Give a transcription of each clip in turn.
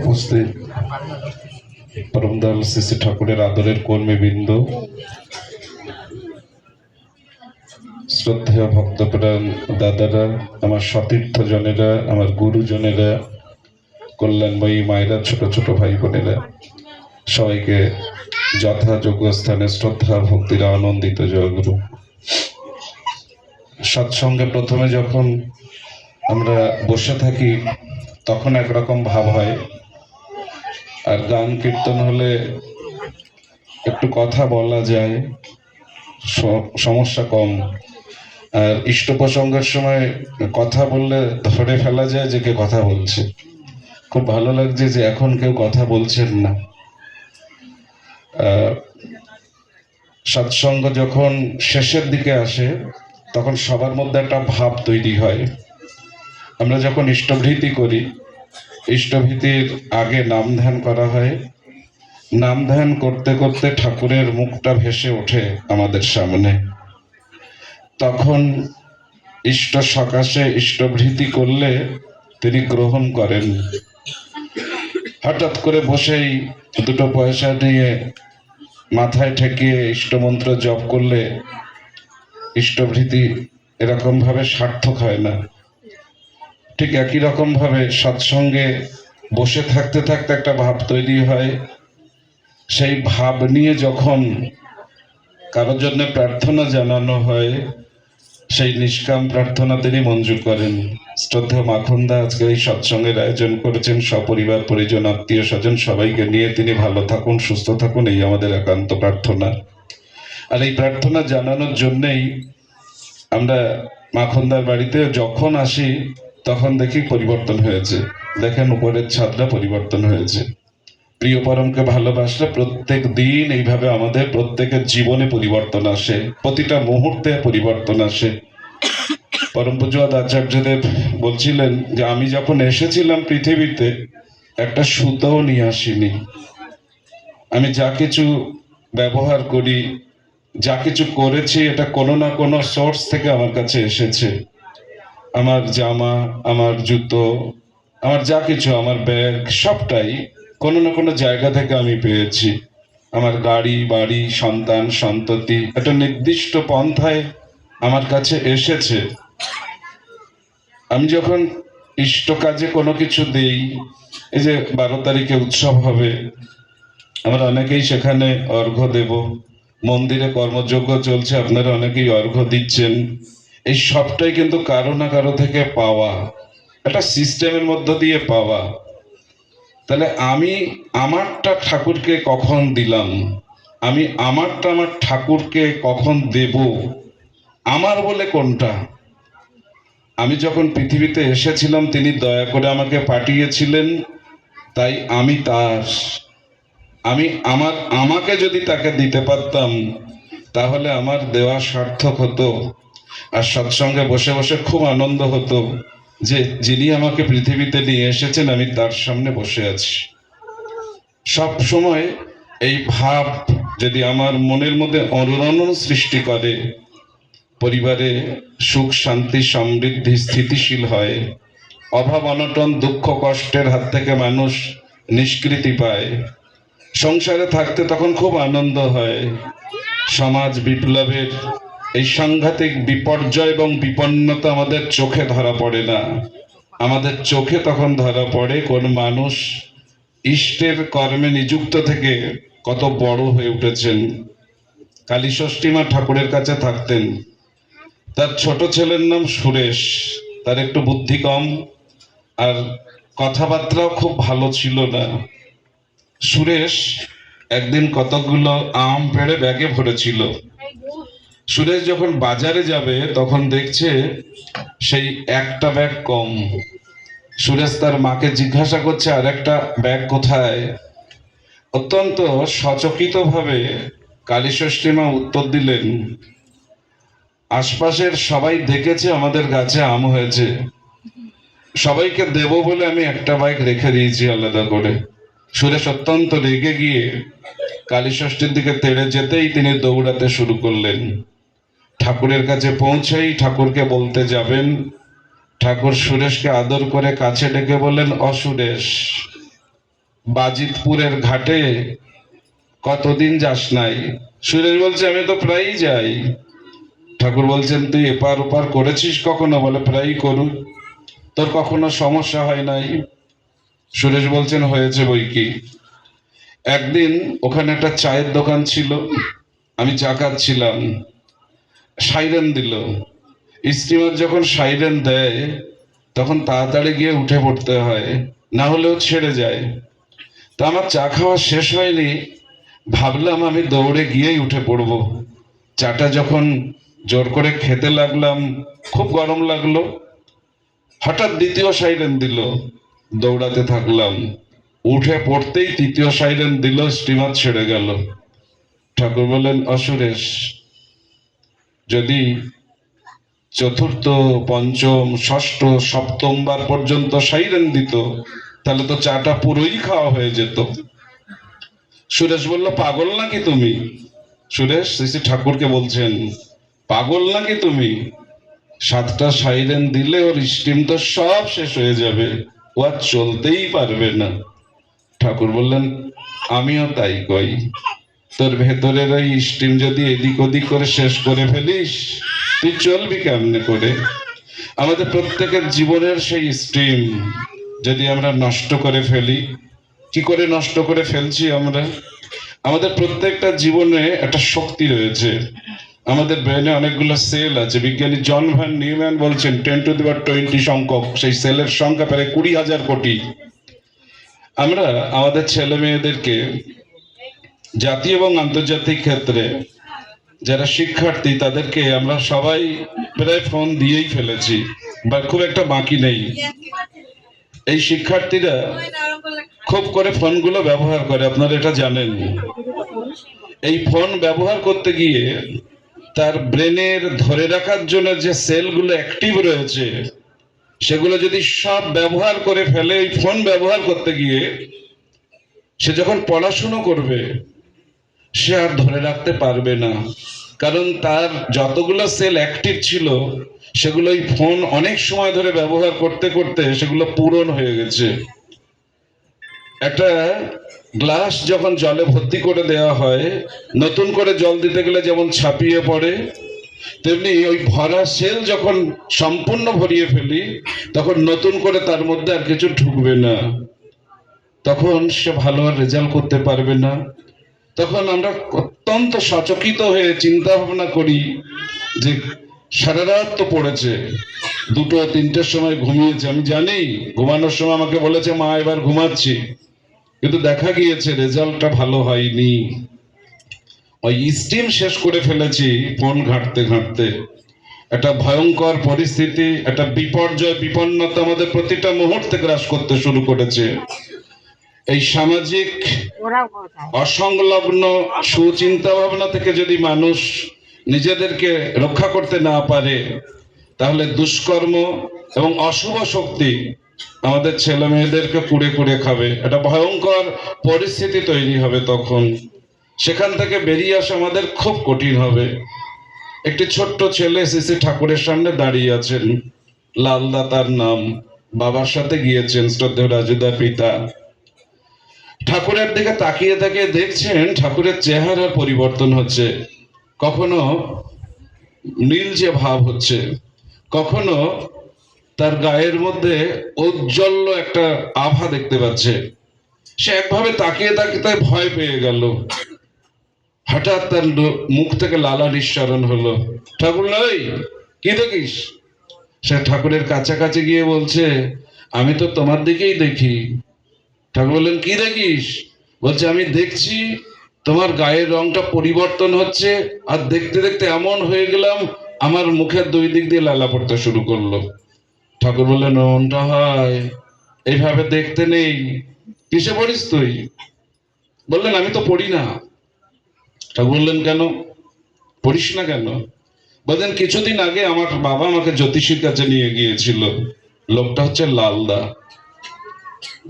উপস্থিত পরমদয়াল শ্রী ঠাকুরের আদরের কর্মীবৃন্দ, শ্রদ্ধেয় ভক্তপ্রাণ দাদারা, আমার সতীর্থ জনেরা আমার গুরুজনেরা, কল্যাণময়ী মায়েরা, ছোট ছোট ভাই বোনেরা সবাইকে যথাযোগ্য স্থানে শ্রদ্ধা, ভক্তিরা আনন্দিত জয়গুরু। সৎসঙ্গে প্রথমে যখন আমরা বসে থাকি, তখন একরকম ভাব হয়। আর গান, কীর্তন হলে একটু কথা বলা যায় সমস্যা কম। আর ইষ্ট প্রসঙ্গের সময় কথা বললে ধরে ফেলা যায় যে কে কথা বলছে। খুব ভালো লাগছে যে এখন কেউ কথা বলছেন না। সৎসঙ্গ যখন শেষের দিকে আসে তখন সবার মধ্যে একটা ভাব তৈরি হয়। আমরা যখন ইষ্টভৃতি করি, ইষ্টভীতির আগে নাম ধ্যান করা হয়। নাম ধ্যান করতে করতে ঠাকুরের মুখটা ভেসে ওঠে আমাদের সামনে। তখন ইষ্ট সকাশে ইষ্টভৃতি করলে তিনি গ্রহণ করেন। হঠাৎ করে বসেই দুটো পয়সা নিয়ে মাথায় ঠেকিয়ে ইষ্টমন্ত্র জপ করলে ইষ্টভৃতি এরকম ভাবে সার্থক হয় না। ঠিক একই রকম ভাবে সৎসঙ্গে বসে থাকতে থাকতে একটা ভাব তৈরি হয়। সেই ভাব নিয়ে যখন কারোর জন্য প্রার্থনা জানানো হয়, সেই নিষ্কাম প্রার্থনা তিনি মঞ্জুর করেন। শ্রদ্ধেয় মাখনদা আজকে এই সৎসঙ্গের আয়োজন করেছেন। সপরিবার, পরিজন আত্মীয় স্বজন সবাইকে নিয়ে তিনি ভালো থাকুন, সুস্থ থাকুন, এই আমাদের একান্ত প্রার্থনা। আর এই প্রার্থনা জানানোর জন্যেই আমরা মাখনদার বাড়িতে যখন আসি, তখন দেখি পরিবর্তন হয়েছে। দেখেন উপরের ছাদটা পরিবর্তন হয়েছে। প্রিয় পরমকে ভালোবাসলে প্রত্যেক দিন এইভাবে আমাদের প্রত্যেকের জীবনে পরিবর্তন আসে, প্রতিটা মুহূর্তে পরিবর্তন আসে। পরম পূজবাদ আচার্যদেব বলছিলেন যে, আমি যখন এসেছিলাম পৃথিবীতে, একটা সুতোও নিয়ে আসিনি। আমি যা কিছু ব্যবহার করি যা কিছু করেছি, এটা কোনো না কোনো সোর্স থেকে আমার কাছে এসেছে। আমার জামা, আমার জুতো, আমার যা কিছু, আমার ব্যাগ সবটাই কোনো না কোনো জায়গা থেকে আমি পেয়েছি। আমার গাড়ি, বাড়ি, সন্তান, সন্ততি, একটা নির্দিষ্ট পন্থায় আমার কাছে এসেছে। আমি যখন ইষ্ট কাজে কোনো কিছু দেই, এই যে বারো তারিখে উৎসব হবে, আমরা অনেকেই সেখানে অর্ঘ্য দেব। মন্দিরে কর্মযজ্ঞ চলছে, আপনারা অনেকেই অর্ঘ্য দিচ্ছেন। এই সবটাই কিন্তু কারও না কারও থেকে পাওয়া। একটা সিস্টেমের মধ্য দিয়ে পাওয়া। তাহলে আমি আমারটা ঠাকুরকে কখন দিলাম? আমি আমারটা আমার ঠাকুরকে কখন দেব? আমার বলে কোনটা? আমি যখন পৃথিবীতে এসেছিলাম, তিনি দয়া করে আমাকে পাঠিয়েছিলেন, তাই আমি তার। আমি আমার, আমাকে যদি তাকে দিতে পারতাম, তাহলে আমার দেওয়া সার্থক হতো। আর সৎসঙ্গে বসে বসে খুব আনন্দ হতো যে যিনি আমাকে পৃথিবীতে নিয়ে এসেছেন, আমি তার সামনে বসে আছি। সব সময় এই ভাব যদি আমার মনের মধ্যে অনুরণন সৃষ্টি করে, পরিবারে সুখ, শান্তি, সমৃদ্ধি, স্থিতিশীল হয়, অভাব, অনটন, দুঃখ, কষ্টের হাত থেকে মানুষ নিষ্কৃতি পায় সংসারে থাকতে তখন খুব আনন্দ হয়। সমাজ বিপ্লবের এই সাংঘাতিক বিপর্যয় এবং বিপন্নতা আমাদের চোখে ধরা পড়ে না। আমাদের চোখে তখন ধরা পড়ে কোন মানুষ ইষ্টের কর্মে নিযুক্ত থেকে কত বড় হয়ে উঠেছেন। কালী ষষ্ঠীমা ঠাকুরের কাছে থাকতেন। তার ছোট ছেলের নাম সুরেশ, তার একটু বুদ্ধি কম, আর কথাবার্তাও খুব ভালো ছিল না। সুরেশ একদিন কতকগুলো আম পেড়ে ব্যাগে ভরেছিল। সুরেশ যখন বাজারে যাবে, তখন দেখছে সেই একটা ব্যাগ কম। সুরেশ তার মাকে জিজ্ঞাসা করছে আর একটা ব্যাগ কোথায়? অত্যন্ত সচকিত ভাবে কালীষষ্ঠী মা উত্তর দিলেন, আশপাশের সবাই দেখেছে আমাদের গাছে আম হয়েছে। সবাইকে দেব বলে আমি একটা বাইক রেখে দিয়েছি আলাদা করে। সুরেশ অত্যন্ত রেগে গিয়ে কালী ষষ্ঠীর দিকে তেড়ে যেতেই তিনি দৌড়াতে শুরু করলেন। ঠাকুরের কাছে পৌঁছেই ঠাকুরকে বলতে যাবেন, ঠাকুর সুরেশকে আদর করে কাছে ডেকে বললেন অসুরেশ বাজিতপুরের ঘাটে কতদিন যাস নাই? সুরেশ বলছে, আমি তো প্রায়ই যাই। ঠাকুর বলছেন, তুই এপার ওপার করেছিস কখনো? বলে, প্রায়ই করু। তোর কখনো সমস্যা হয় নাই? সুরেশ বলছেন, হয়েছে বই কি? একদিন ওখানে একটা চায়ের দোকান ছিল, আমি চা খাচ্ছিলাম, সাইরেন দিল। স্টিমার যখন সাইরেন দেয়, তখন তাড়াতাড়ি গিয়ে উঠে পড়তে হয়, না হলেও ছেড়ে যায়। তো আমার চা খাওয়া শেষ হয়নি, ভাবলাম আমি দৌড়ে গিয়েই উঠে পড়ব। চাটা যখন জোর করে খেতে লাগলাম, খুব গরম লাগল, হঠাৎ দ্বিতীয় সাইরেন দিল। দৌড়াতে থাকলাম। উঠে পড়তেই তৃতীয় সাইরেন দিল স্টিমার ছেড়ে গেল। ঠাকুর বললেন, অসুরেশ, যদি চতুর্থ, পঞ্চম, ষষ্ঠ, সপ্তমবার পর্যন্ত সাইরেন দিত, তাহলে তো চাটা পুরোই খাওয়া হয়ে যেত। সুরেশ বলল, পাগল নাকি তুমি? সুরেশ শ্রী ঠাকুরকে বলছেন, পাগল নাকি তুমি? সাতটা সাইরেন দিলে ওর স্টিম তো সব শেষ হয়ে যাবে। ও আর চলতেই পারবে না। ঠাকুর বললেন, আমিও তাই কই। তোর ভেতরের ওই স্টিম যদি এদিক ওদিক করে শেষ করে ফেলিস, তুই চলবি কেমনে করে? আমাদের প্রত্যেকের জীবনের সেই স্টিম যদি আমরা নষ্ট করে ফেলি, কি করে নষ্ট করে ফেলছি আমরা? আমাদের প্রত্যেকটা জীবনে একটা শক্তি রয়েছে। আমাদের ব্রেনে অনেকগুলো সেল আছে। বিজ্ঞানী জন ভ্যান নিউম্যান বলছেন ten to the power twenty সংখ্যক, সেই সেলের সংখ্যা প্রায় কুড়ি হাজার কোটি। আমরা আমাদের ছেলে মেয়েদেরকে জাতীয় এবং আন্তর্জাতিক ক্ষেত্রে যারা শিক্ষার্থী, তাদেরকে আমরা সবাই প্রায় ফোন দিয়েই ফেলেছি, বা খুব একটা বাকি নেই। এই শিক্ষার্থীরা খুব করে ফোনগুলো ব্যবহার করে, আপনারা এটা জানেন। এই ফোন ব্যবহার করতে গিয়ে তার ব্রেনের ধরে রাখার জন্য যে সেলগুলো অ্যাক্টিভ রয়েছে, সেগুলো যদি সব ব্যবহার করে ফেলে, এই ফোন ব্যবহার করতে গিয়ে, সে যখন পড়াশুনো করবে, সে আর ধরে রাখতে পারবে না। কারণ তার যতগুলো সেল অ্যাক্টিভ ছিল, সেগুলো এই ফোন অনেক সময় ধরে ব্যবহার করতে করতে সেগুলো পূরণ হয়ে গেছে। একটা গ্লাস যখন জলে ভর্তি করে দেওয়া হয়, নতুন করে জল দিতে গেলে যেমন ছাপিয়ে পড়ে, তেমনি ওই ভরা সেল যখন সম্পূর্ণ ভরিয়ে ফেলি, তখন নতুন করে তার মধ্যে আর কিছু ঢুকবে না। তখন সে ভালো রেজাল্ট করতে পারবে না। তখন আমরা অত্যন্ত সচকিত হয়ে চিন্তা ভাবনা করি যে সারা রাত তো পড়েছে, দুটো তিনটের সময় ঘুমিয়েছে। আমি জানি, ঘুমানোর সময় আমাকে বলেছে, মা, এবার ঘুমাচ্ছি। কিন্তু দেখা গিয়েছে রেজাল্টটা ভালো হয়নি। ওই স্টিম শেষ করে ফেলেছি ফোন ঘাঁটতে ঘাঁটতে। একটা ভয়ঙ্কর পরিস্থিতি একটা বিপর্যয় বিপন্নতা আমাদের প্রতিটা মুহূর্তে গ্রাস করতে শুরু করেছে। এই সামাজিক অসংলগ্ন সুচিন্তা ভাবনা থেকে যদি মানুষ নিজেদেরকে রক্ষা করতে না পারে তাহলে দুষ্কর্ম এবং অশুভ শক্তি আমাদের ছেলে মেয়েদেরকে কুড়ে কুড়ে খাবে। একটা ভয়ঙ্কর পরিস্থিতি তৈরি হবে তখন। সেখান থেকে বেরিয়ে আসা আমাদের খুব কঠিন হবে। একটি ছোট্ট ছেলে সিসি ঠাকুরের সামনে দাঁড়িয়ে আছেন। লালদা তার নাম। বাবার সাথে গিয়েছেন শ্রদ্ধেয় রাজুদার পিতা। ঠাকুরের দিকে তাকিয়ে তাকিয়ে দেখছেন ঠাকুরের চেহারার পরিবর্তন হচ্ছে। কখনো নীল যে ভাব হচ্ছে, কখনো তার গায়ের মধ্যে ঔজ্জ্বল্য একটা আভা দেখতে পাচ্ছে। সে একভাবে তাকিয়ে তাকিয়ে ভয় পেয়ে গেল। হঠাৎ তার মুখ থেকে লালা নিঃসরণ হলো। ঠাকুর নই, কি দেখিস? সে ঠাকুরের কাছাকাছি গিয়ে বলছে, আমি তো তোমার দিকেই দেখি। ঠাকুর বললেন, কি দেখিস? বলছে, আমি দেখছি তোমার গায়ের রংটা পরিবর্তন হচ্ছে আর দেখতে দেখতে এমন হয়ে গেলাম, আমার মুখের দুই দিক দিয়ে লালা পড়তে শুরু করল। ঠাকুর বললেন ওনটা হয়। এইভাবে দেখতে নেই। কিসে পড়িস তুই? বললেন, আমি তো পড়ি না। ঠাকুর বললেন, কেন? পড়িস না কেন? বললেন, কিছুদিন আগে আমার বাবা আমাকে জ্যোতিষীর কাছে নিয়ে গিয়েছিল। লোকটা হচ্ছে লালদা।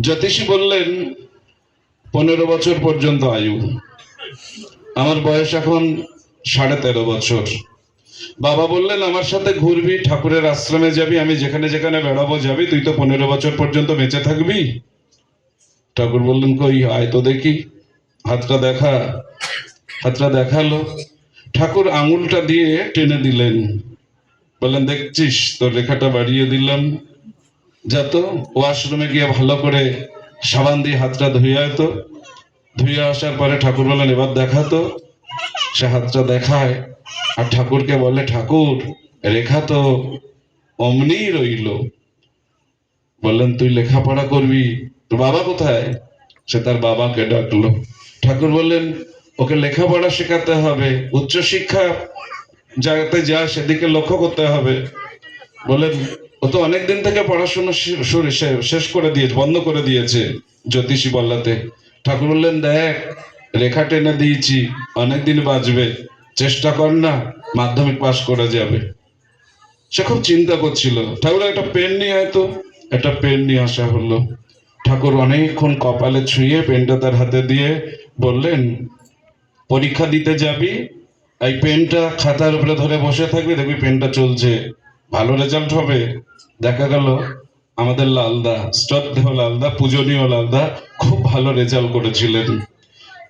জ্যোতিষী বললেন, পনেরো বছর পর্যন্ত আয়ু। আমার বয়স এখন সাড়ে তেরো বছর। বাবা বললেন, আমার সাথে ঘুরবি, ঠাকুরের আশ্রমে যাবি, আমি যেখানে যেখানে বেড়াবো যাবি, তুই তো পনেরো বছর পর্যন্ত বেঁচে থাকবি। ঠাকুর বললেন, কই, আয় তো দেখি, হাতটা দেখা, হাতটা দেখাল। ঠাকুর আঙুলটা দিয়ে টেনে দিলেন। বললেন, দেখছিস, তোর রেখাটা বাড়িয়ে দিলাম। যা তো, ওয়াশরুমে গিয়ে ভালো করে সাবান দিয়ে হাতটা ধুয়ে তো। ধুয়ে আসার পরে ঠাকুর বললেন, এবার দেখা তো, সে হাতটা দেখায়। আর ঠাকুরকে বলে ঠাকুর রেখা তো অমনি রইল। বললেন, তুই লেখাপড়া করবি? তোর বাবা কোথায়? সে তার বাবাকে ডাকলো। ঠাকুর বললেন, ওকে লেখাপড়া শেখাতে হবে, উচ্চশিক্ষা যাতে যা সেদিকে লক্ষ্য করতে হবে। বলেন ও তো অনেকদিন থেকে পড়াশোনা শেষ করে দিয়েছে, বন্ধ করে দিয়েছে জ্যোতিষী বল্লাতে। ঠাকুর বললেন, দেখ, রেখা টেনে দিয়েছি, অনেকদিন বাঁচবে। চেষ্টা কর না, মাধ্যমিক পাশ করা যাবে। সে খুব চিন্তা করছিল। ঠাকুর একটা পেন নিয়ে আয় তো। একটা পেন নিয়ে আসা হলো। ঠাকুর অনেকক্ষণ কপালে ছুঁয়ে পেনটা তার হাতে দিয়ে বললেন, পরীক্ষা দিতে যাবি? এই পেনটা খাতার উপরে ধরে বসে থাকবি, দেখবি পেনটা চলছে। ভালো রেজাল্ট হবে। দেখা গেল, আমাদের লালদা, শ্রদ্ধেয় লালদা, পূজনীয় লালদা খুব ভালো রেজাল্ট করেছিলেন।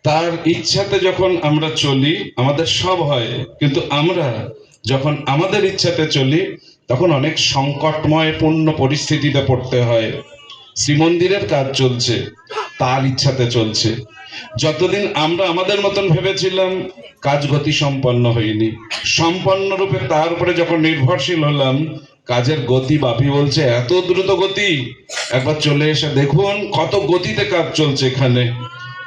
তার ইচ্ছাতে যখন আমরা চলি, আমাদের সব হয়। কিন্তু আমরা যখন আমাদের ইচ্ছাতে চলি, তখন অনেক সংকটময় পূর্ণ পরিস্থিতিতে পড়তে হয়। শ্রীমন্দিরের কাজ চলছে, তার ইচ্ছাতে চলছে। যতদিন আমরা আমাদের মতন ভেবেছিলাম, কাজ গতি সম্পন্ন হয়নি। সম্পন্ন রূপে তার উপরে যখন নির্ভরশীল হলাম, কাজের গতি বাপি বলছে, এত দ্রুত গতি? একবার চলে এসে দেখুন কত গতিতে কাজ চলছে এখানে।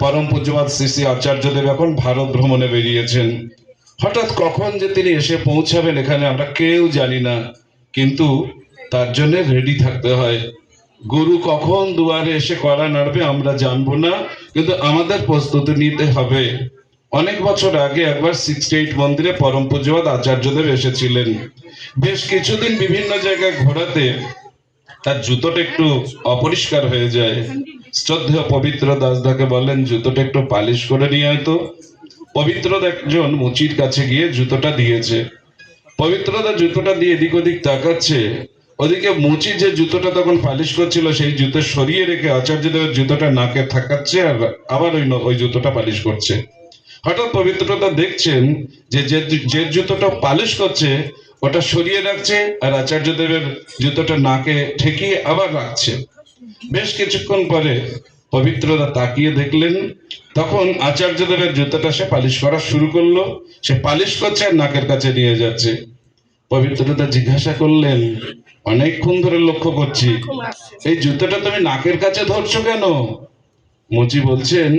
পরম পূজ্যবাদ শ্রী শ্রী আচার্যদেব এখন ভারত ভ্রমণে বেরিয়েছেন। হঠাৎ কখন যে তিনি এসে পৌঁছাবেন এখানে আমরা কেউ জানি না, কিন্তু তার জন্য রেডি থাকতে হয়। গুরু কখন দুয়ারে এসে করা নাড়বে আমরা জানব না, কিন্তু আমাদের প্রস্তুতি নিতে হবে। অনেক বছর আগে একবার সিক্সটি এইট মন্দিরে পরম পূজ্যবাদ আচার্যদেব এসেছিলেন। বেশ কিছুদিন বিভিন্ন জায়গায় ঘোরাতে তার জুতোটা একটু অপরিষ্কার হয়ে যায়। শ্রদ্ধেয় পবিত্র দাসদাকে বললেন, জুতোটা একটু পালিশ করে নিয়ে হয়তো পবিত্র একজন মুচির কাছে গিয়ে জুতোটা দিয়েছে। পবিত্রদা জুতোটা দিয়ে এদিক ওদিক তাকাচ্ছে। ওদিকে মুচি যে জুতোটা তখন পালিশ করছিল, সেই জুতো সরিয়ে রেখে আচার্যদেবের জুতোটা নাকে থাকাচ্ছে আর আবার ওই ওই জুতোটা পালিশ করছে। হঠাৎ পবিত্রতা দেখছেন যে যে যে জুতোটা পালিশ করছে, ওটা সরিয়ে রাখছে আর আচার্যদেবের জুতোটা নাকে ঠেকিয়ে আবার রাখছে। বেশ কিছুক্ষণ পরে পবিত্রতা তাকিয়ে দেখলেন তখন আচার্যদেবের জুতোটা সে পালিশ করা শুরু করল। সে পালিশ করছে আর নাকের কাছে নিয়ে যাচ্ছে। পবিত্রতা জিজ্ঞাসা করলেন অনেকক্ষণ ধরে লক্ষ্য করছি। এই জুতোটা তুমি নাকের কাছে ধরছো কেন? মুচি বলছেন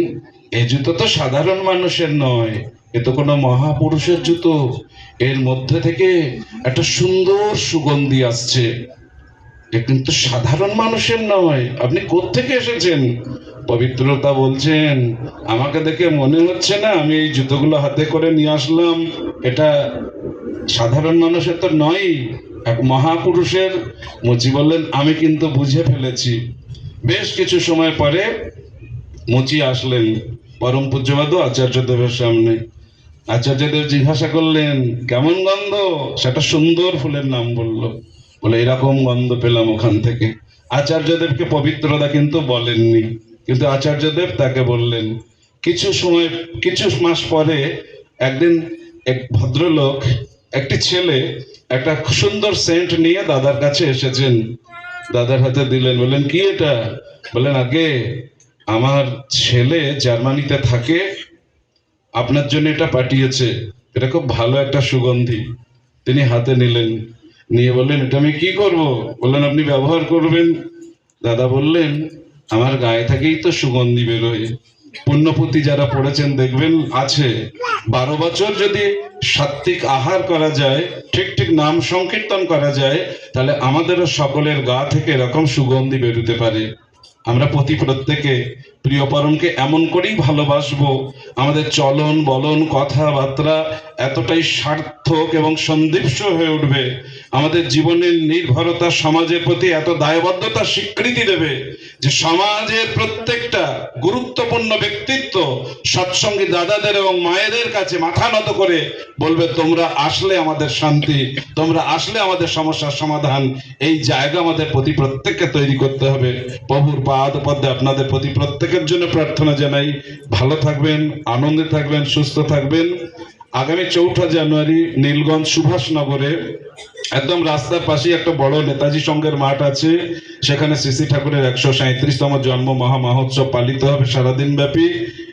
এই জুতো তো সাধারণ মানুষের নয় এ তো কোনো মহাপুরুষের জুতো। এর মধ্যে থেকে একটা সুন্দর সুগন্ধি আসছে। এ কিন্তু সাধারণ মানুষের নয়। আপনি কোত্থেকে এসেছেন? পবিত্রতা বলছেন। আমাকে দেখে মনে হচ্ছে না আমি এই জুতোগুলো হাতে করে নিয়ে আসলাম। এটা সাধারণ মানুষের তো নয়, এক মহাপুরুষের। মুচি বললেন, আমি কিন্তু বুঝে ফেলেছি। বেশ কিছু সময় পরে মুচি আসলেন পরম পূজ্যবাদ আচার্যদেবের সামনে। আচার্যদেব জিজ্ঞাসা করলেন, কেমন গন্ধ? সেটা সুন্দর ফুলের নাম বলল। বলে, এরকম গন্ধ পেলাম ওখান থেকে। আচার্যদেবকে পবিত্রতা কিন্তু বলেননি, কিন্তু আচার্যদেব তাকে বললেন, কিছু সময়, কিছু মাস পরে একদিন এক ভদ্রলোক, একটি ছেলে, একটা সুন্দর সেন্ট নিয়ে দাদার কাছে এসেছেন। দাদার হাতে দিলেন, বললেন, কি এটা? বললেন, আগে আমার ছেলে জার্মানিতে থাকে, আপনার জন্য এটা পাঠিয়েছে। এটা খুব ভালো একটা সুগন্ধি। তিনি হাতে নিলেন। নিয়ে বললেন, এটা আমি কি করব? বললেন, আপনি ব্যবহার করবেন। দাদা বললেন, আমার গায়ে থেকেই তো সুগন্ধি বেরোয়। পুণ্যপতি যারা পড়েছেন দেখবেন আছে। বারো বছর যদি সাত্বিক আহার করা যায়, ঠিক ঠিক নাম সংকীর্তন করা যায়, তাহলে আমাদেরও সকলের গা থেকে এরকম সুগন্ধি বেরোতে পারে। আমরা প্রতি প্রত্যেকে প্রিয় পরমকে এমন করেই ভালোবাসবো। আমাদের চলন, বলন, কথাবার্তা এতটাই সার্থক এবং সন্দীপ্ত হয়ে উঠবে। আমাদের জীবনের নির্ভরতা সমাজের প্রতি এত দায়বদ্ধতা স্বীকৃতি দেবে যে সমাজের প্রত্যেকটা গুরুত্বপূর্ণ ব্যক্তিত্ব সৎসঙ্গী দাদাদের এবং মায়েদের কাছে মাথা নত করে বলবে, তোমরা আসলে আমাদের শান্তি, তোমরা আসলে আমাদের সমস্যার সমাধান। এই জায়গা আমাদের প্রতি প্রত্যেককে তৈরি করতে হবে। প্রভুর পাদ পদ্মে আপনাদের প্রতি প্রত্যেকের জন্য প্রার্থনা জানাই। ভালো থাকবেন, আনন্দে থাকবেন, সুস্থ থাকবেন। আগামী চৌঠা জানুয়ারি নীলগঞ্জ সুভাষনগরে একদম রাস্তার পাশে একটা বড় নেতাজি সংঘের মাঠ আছে। সেখানে শ্রী ঠাকুরের একশো সাঁত্রিশতম জন্ম মহা মহোৎসব পালিত হবে সারাদিন ব্যাপী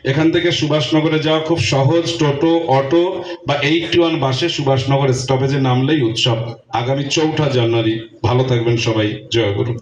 এখান থেকে সুভাষনগরে যাওয়া খুব সহজ, টোটো, অটো বা এইটটি ওয়ান বাসে সুভাষনগর স্টপেজে নামলেই উৎসব। আগামী চৌঠা জানুয়ারি। ভালো থাকবেন সবাই। জয় গুরু।